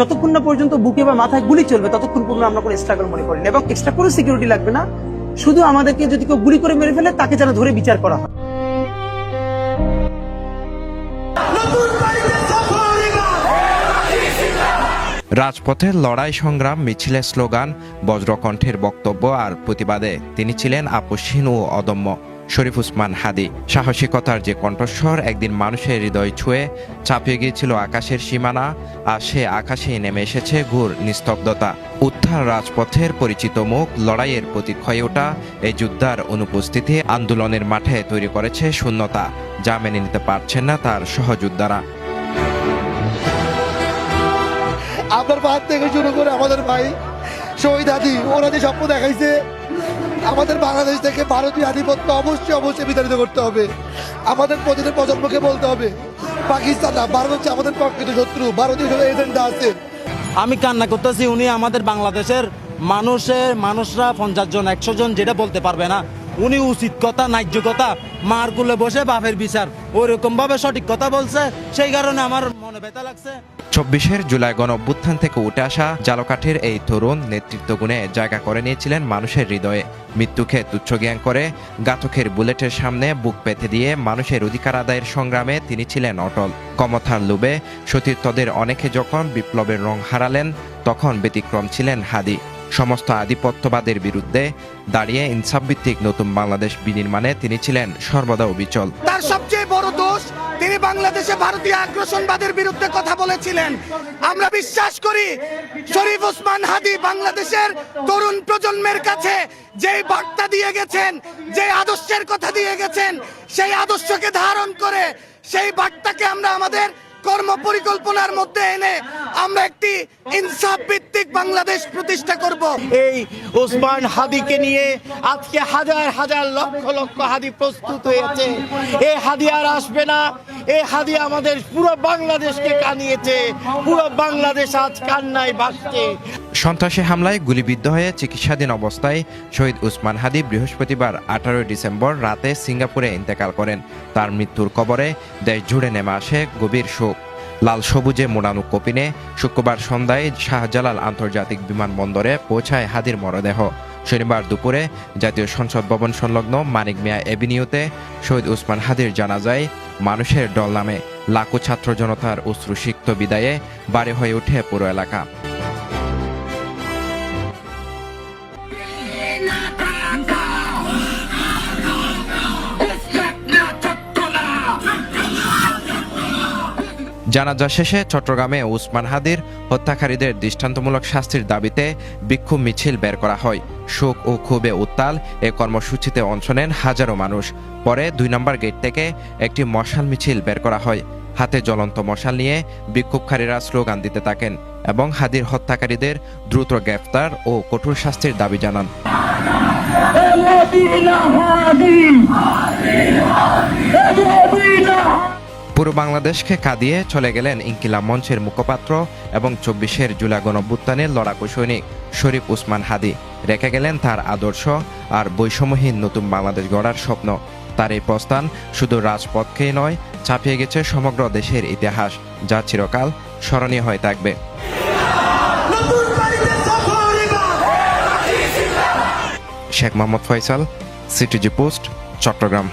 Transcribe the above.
যতক্ষণ না পর্যন্ত বুকে বা মাথায় গুলি চলবে ততক্ষণ পর্যন্ত আমরা কোনো স্ট্রাগল মনে করি না। এবং এক্সট্রা কোনো সিকিউরিটি লাগবে না। শুধু আমাদেরকে যদি কেউ গুলি করে মেরে ফেলে তাকে যেন ধরে বিচার করা হয়। রাজপথের লড়াই সংগ্রাম মিছিলের স্লোগান বজ্রকণ্ঠের বক্তব্য আর প্রতিবাদে তিনি ছিলেন আপসহীন ও অদম্য। শরীফ উসমান হাদি। সাহসিকতার যে কণ্ঠস্বর একদিন মানুষের হৃদয় ছুঁয়ে চাপিয়ে গিয়েছিল আকাশের সীমানা, আর সে আকাশেই নেমে এসেছে ঘুর নিস্তব্ধতা। উত্থান রাজপথের পরিচিত মুখ, লড়াইয়ের প্রতীক হয়ে ওঠা এই যুদ্ধার অনুপস্থিতি আন্দোলনের মাঠে তৈরি করেছে শূন্যতা, যা মেনে নিতে পারছেন না তার সহযোদ্ধারা। আপনার বাদ থেকে শুরু করে আমাদের ভাই শহীদ আদি ওরা যে স্বপ্ন দেখাইছে। আমাদের বাংলাদেশ থেকে ভারতীয় আধিপত্য অবশ্যই অবশ্যই বিতাড়িত করতে হবে। আমাদের প্রতিটি প্রজন্মকে বলতে হবে পাকিস্তান না ভারত হচ্ছে আমাদের প্রকৃত শত্রু, ভারতীয় এজেন্ডা আছে। আমি কান্না করতেছি, উনি আমাদের বাংলাদেশের মানুষের, মানুষরা পঞ্চাশ জন, একশো জন যেটা বলতে পারবে না। উনি উচিত কথা, ন্যায্য কথা, মার কুলে বসে বাপের বিচার। ওইরকম ভাবে সঠিক কথা বলছে, সেই কারণে আমার মনে ব্যথা লাগছে। চব্বিশের জুলাই গণ অভ্যুত্থান থেকে উঠে আসা জালকাঠির এই তরুণ নেতৃত্ব গুণে জায়গা করে নিয়েছিলেন মানুষের হৃদয়ে। মৃত্যুকে তুচ্ছ জ্ঞান করে গাতকের বুলেটের সামনে বুক পেতে দিয়ে মানুষের অধিকার আদায়ের সংগ্রামে তিনি ছিলেন অটল। কমথার লোভে সতীর্থদের অনেকে যখন বিপ্লবের রং হারালেন, তখন ব্যতিক্রম ছিলেন হাদি। সমস্ত আধিপত্যবাদের বিরুদ্ধে দাঁড়িয়ে ইনসাফভিত্তিক নতুন বাংলাদেশ বিনির্মাণে তিনি ছিলেন সর্বদা অবিচল। তার সবচেয়ে বড় দোষ, তিনি বাংলাদেশে ভারতীয় আগ্রাসনবাদের বিরুদ্ধে কথা বলেছিলেন। আমরা বিশ্বাস করি, শরীফ ওসমান হাদি বাংলাদেশের তরুণ প্রজন্মের কাছে যেই বার্তা দিয়ে গেছেন যে আদর্শের কথা দিয়ে গেছেন, সেই আদর্শকে ধারণ করে সেই বার্তাকে আমরা আমাদের কর্ম পরিকল্পনার মধ্যে এনে আমরা একটি ইনসাফ ভিত্তিক বাংলাদেশ প্রতিষ্ঠা করব। এই ওসমান হাদিকে নিয়ে আজকে হাজার হাজার লক্ষ লক্ষ হাদি প্রস্তুত হয়েছে। এই হাদি আর আসবে না। এই হাদি আমাদের পুরো বাংলাদেশকে কানিয়েছে। পুরো বাংলাদেশ আজ কান্নায় ভাসছে। সন্ত্রাসী হামলায় গুলিবিদ্ধ হয়ে চিকিৎসাধীন অবস্থায় শহীদ উসমান হাদি বৃহস্পতিবার আঠারোই ডিসেম্বর রাতে সিঙ্গাপুরে ইন্তেকাল করেন। তার মৃত্যুর কবরে দেশ জুড়ে নেমে আসে গভীর শোক। লাল সবুজে মোড়ানো কপিনে শুক্রবার সন্ধ্যায় শাহজালাল আন্তর্জাতিক বিমানবন্দরে পৌঁছায় হাদির মরদেহ। শনিবার দুপুরে জাতীয় সংসদ ভবন সংলগ্ন মানিক মিয়া এভিনিউতে শহীদ উসমান হাদির জানাজায় মানুষের দল নামে লাখো ছাত্র জনতার অশ্রুসিক্ত বিদায়ে বাড়ি হয়ে ওঠে পুরো এলাকা। not জানাজা শেষে চট্টগ্রামে উসমান হাদির হত্যাকারীদের দৃষ্টান্তমূলক শাস্তির দাবিতে বিক্ষোভ মিছিল বের করা হয়। শোক ও ক্ষোভে উত্তাল এ কর্মসূচিতে অংশ নেন হাজারো মানুষ। পরে দুই নম্বর গেট থেকে একটি মশাল মিছিল বের করা হয়। হাতে জ্বলন্ত মশাল নিয়ে বিক্ষোভকারীরা স্লোগান দিতে থাকেন এবং হাদির হত্যাকারীদের দ্রুত গ্রেফতার ও কঠোর শাস্তির দাবি জানান। পুরো বাংলাদেশকে কাঁদিয়ে চলে গেলেন ইনকিলাব মঞ্চের মুখপাত্র এবং চব্বিশের জুলাই গণভ্যুত্থানের লড়াকু সৈনিক শরীফ উসমান হাদি। রেখে গেলেন তার আদর্শ আর বৈষম্যহীন নতুন বাংলাদেশ গড়ার স্বপ্ন। তার এই প্রস্থান শুধু রাজপথকেই নয় ছাপিয়ে গেছে সমগ্র দেশের ইতিহাস যা চিরকাল স্মরণীয় হয়ে থাকবে। Sheikh Mohammad Faisal CTG post Chittagong.